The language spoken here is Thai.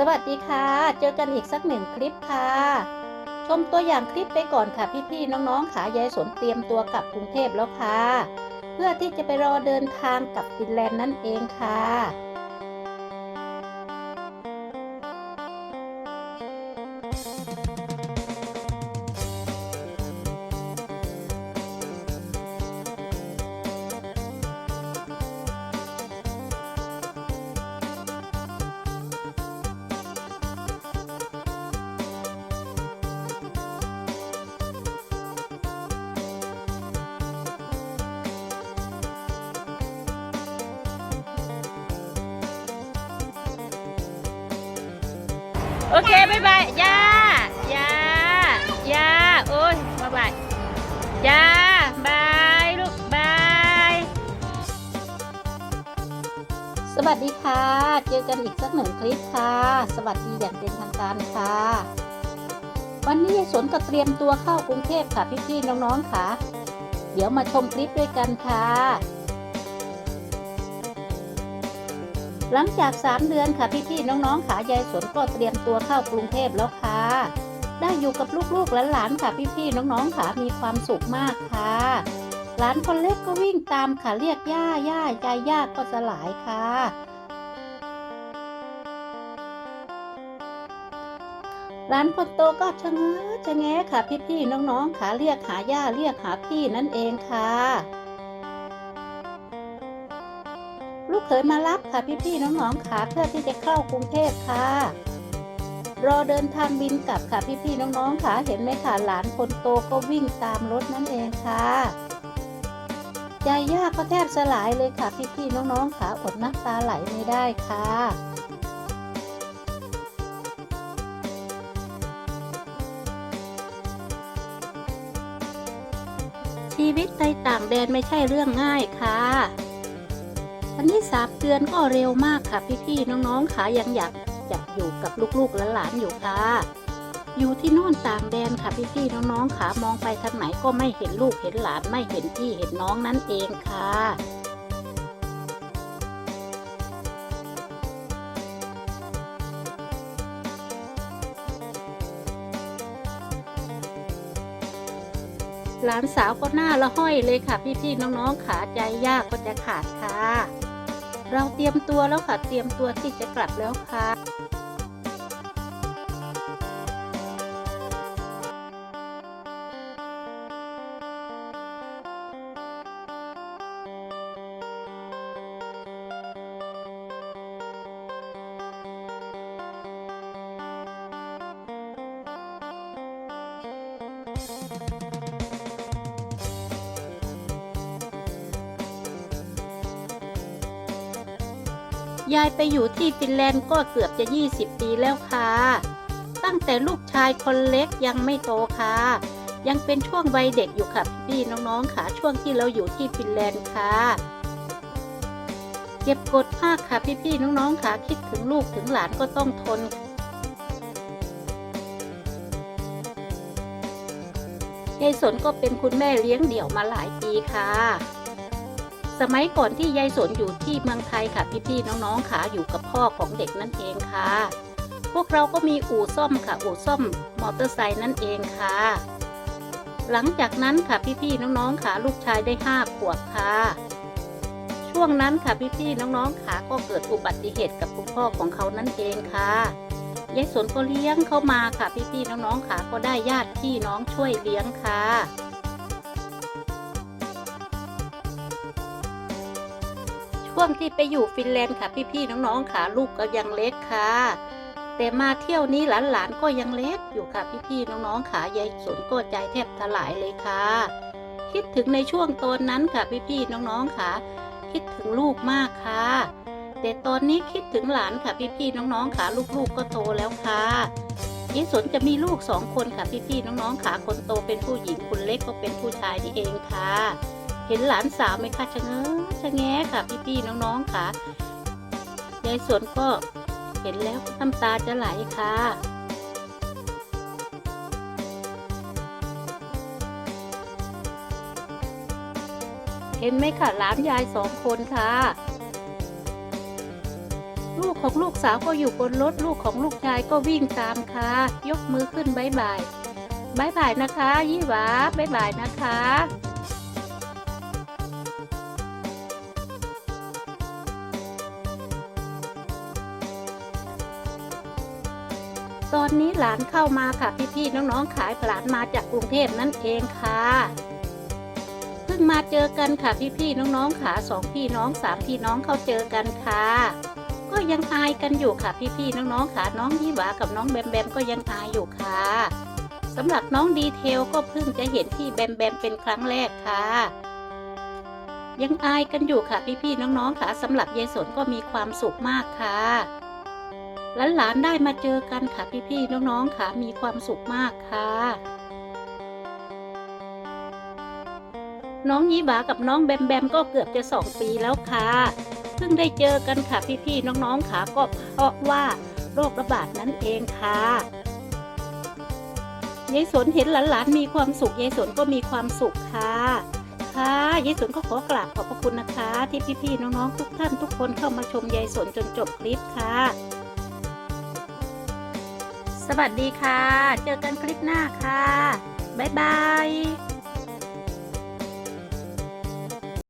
สวัสดีค่ะ เจอกันอีกสักหนึ่งคลิปค่ะ ชมตัวอย่างคลิปไปก่อนค่ะพี่ๆน้องๆขายายสนเตรียมตัวกลับกรุงเทพแล้วค่ะ เพื่อที่จะไปรอเดินทางกลับฟินแลนด์นั่นเองค่ะ โอเคบายบายย่าย่าย่าโอ้ยบายบายย่าบายลูกบายสวัสดีค่ะ เจอกันอีกสักหนึ่งคลิปค่ะ สวัสดีอย่างเป็นทางการค่ะ วันนี้ยายสนก็เตรียมตัวเข้ากรุงเทพค่ะพี่ๆน้องๆค่ะ เดี๋ยวมาชมคลิปด้วยกันค่ะ หลังจาก 3 เดือนค่ะพี่ๆน้องๆค่ะยายสนก็เตรียมตัวเข้ากรุงเทพแล้วค่ะ ได้อยู่กับลูกๆหลานๆค่ะพี่ๆน้องๆค่ะมีความสุขมากค่ะหลานคนเล็กก็วิ่งตามค่ะเรียกย่าย่าใจย่าก็สลายค่ะหลานคนโตก็ชะเง้อชะแงค่ะพี่ๆน้องๆค่ะเรียกหาย่าเรียกหาพี่นั่นเองค่ะ ลูกเขยมารับค่ะพี่ๆน้องๆค่ะเพื่อที่จะเข้ากรุงเทพค่ะ รอเดินทางบินกลับค่ะพี่ๆน้องๆค่ะเห็นไหมค่ะหลานคนโตก็วิ่งตามรถนั่นเองค่ะใจย่าก็แทบสลายเลยค่ะพี่ๆน้องๆค่ะอดน้ำตาไหลไม่ได้ค่ะชีวิตในต่างแดนไม่ใช่เรื่องง่ายค่ะ วันนี้สามเดือนก็เร็วมากค่ะพี่ๆน้องๆค่ะยังอยากอยากอยู่กับลูกๆหลานอยู่ค่ะ อยู่ที่โน่นต่างแดนค่ะพี่ๆน้องๆค่ะมองไปทางไหนก็ไม่เห็นลูกเห็นหลานไม่เห็นพี่เห็นน้องนั่นเองค่ะหลานสาวก็หน้าละห้อยเลยค่ะ พี่ๆน้องๆขาใจยากก็จะขาดค่ะ เราเตรียมตัวแล้วค่ะ เตรียมตัวที่จะกลับแล้วค่ะ ยายไปอยู่ที่ฟินแลนด์ก็เกือบจะ 20 ปีแล้วค่ะ ตั้งแต่ลูกชายคนเล็กยังไม่โตค่ะ ยังเป็นช่วงวัยเด็กอยู่ค่ะพี่น้องๆค่ะช่วงที่เราอยู่ที่ฟินแลนด์ค่ะ เก็บกดมากค่ะพี่ๆน้องๆค่ะคิดถึงลูกถึงหลานก็ต้องทนยายสนก็เป็นคุณแม่เลี้ยงเดี่ยวมาหลายปีค่ะ สมัยก่อนที่ยายสนอยู่ที่เมืองไทยค่ะพี่ๆน้องๆค่ะอยู่กับพ่อของเด็กนั่นเองค่ะ พวกเราก็มีอู่ซ่อมค่ะอู่ซ่อมมอเตอร์ไซค์นั่นเองค่ะ หลังจากนั้นค่ะพี่ๆน้องๆค่ะลูกชายได้ห้าขวบค่ะช่วงนั้นค่ะพี่ๆน้องๆค่ะก็เกิดอุบัติเหตุกับคุณพ่อของเขานั่นเองค่ะยายสนก็เลี้ยงเขามาค่ะพี่ๆน้องๆค่ะก็ได้ญาติพี่น้องช่วยเลี้ยงค่ะ ช่วงที่ไปอยู่ฟินแลนด์ค่ะพี่ๆน้องๆค่ะลูกก็ยังเล็กค่ะ แต่มาเที่ยวนี้หลานๆก็ยังเล็กอยู่ค่ะพี่ๆน้องๆค่ะยายสนก็ใจแทบถลายเลยค่ะ คิดถึงในช่วงตอนนั้นค่ะพี่ๆน้องๆค่ะ คิดถึงลูกมากค่ะ แต่ตอนนี้คิดถึงหลานค่ะพี่ๆน้องๆค่ะลูกๆก็โตแล้วค่ะยายสนจะมีลูกสองคนค่ะพี่ๆน้องๆค่ะคนโตเป็นผู้หญิงคนเล็กก็เป็นผู้ชายนี่เองค่ะ เห็นหลานสาวไหมคะชะเง้อชะแงะค่ะ พี่ๆน้องๆค่ะยายสวนก็เห็นแล้วน้ำตาจะไหลค่ะเห็นไหมคะหลานยายสองคนค่ะ ลูกของลูกสาวก็อยู่บนรถลูกของลูกชายก็วิ่งตามค่ะ ยกมือขึ้นบายบายบายบายนะคะ ยี่หวาบายบายนะคะ ตอนนี้หลานเข้ามาค่ะพี่ๆน้องๆขายหลานมาจากกรุงเทพนั่นเองค่ะเพิ่งมาเจอกันค่ะพี่ๆน้องๆขาสองพี่น้องสามพี่น้องเข้าเจอกันค่ะ ก็ยังอายกันอยู่ค่ะพี่ๆน้องๆค่ะน้องยี่หวากับน้องแบมแบมก็ยังอายอยู่ค่ะสำหรับน้องดีเทลก็เพิ่งจะเห็นที่แบมแบมเป็นครั้งแรกค่ะยังอายกันอยู่ค่ะพี่ๆน้องๆค่ะสำหรับยายสนก็มีความสุขมากค่ะ หลานๆได้มาเจอกันค่ะพี่ๆน้องๆค่ะมีความสุขมากค่ะ น้องยี่หวากับน้องแบมแบมก็เกือบจะสองปีแล้วค่ะเพิ่งได้เจอกันค่ะพี่ๆน้องๆค่ะก็เพราะว่าโรคระบาดนั่นเองค่ะยายสนเห็นหลานๆมีความสุขยายสนก็มีความสุขค่ะค่ะยายสนก็ขอกราบขอบพระคุณนะคะ ที่พี่ๆน้องๆทุกท่านทุกคนเข้ามาชมยายสนจนจบคลิปค่ะ สวัสดีค่ะ เจอกันคลิปหน้าค่ะ บ๊ายบาย